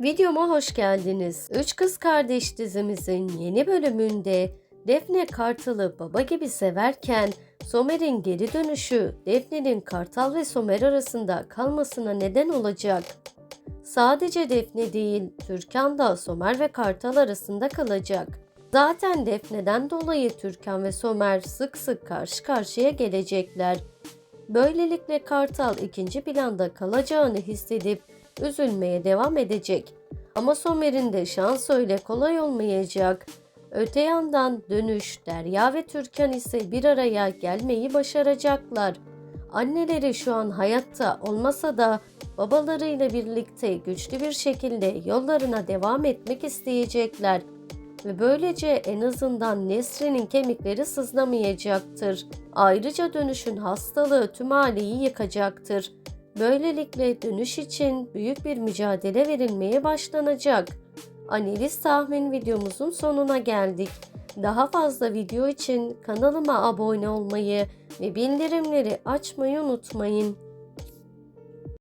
Videoma hoş geldiniz. Üç Kız Kardeş dizimizin yeni bölümünde Defne Kartal'ı baba gibi severken Somer'in geri dönüşü Defne'nin Kartal ve Somer arasında kalmasına neden olacak. Sadece Defne değil, Türkan da Somer ve Kartal arasında kalacak. Zaten Defne'den dolayı Türkan ve Somer sık sık karşı karşıya gelecekler. Böylelikle Kartal ikinci planda kalacağını hissedip üzülmeye devam edecek. Ama Somer'in de şans öyle kolay olmayacak. Öte yandan dönüş Derya ve Türkan ise bir araya gelmeyi başaracaklar. Anneleri şu an hayatta olmasa da babalarıyla birlikte güçlü bir şekilde yollarına devam etmek isteyecekler ve böylece en azından Nesrin'in kemikleri sızlamayacaktır. Ayrıca dönüşün hastalığı tüm aileyi yıkacaktır. Böylelikle dönüş için büyük bir mücadele verilmeye başlanacak. Analiz tahmin videomuzun sonuna geldik. Daha fazla video için kanalıma abone olmayı ve bildirimleri açmayı unutmayın.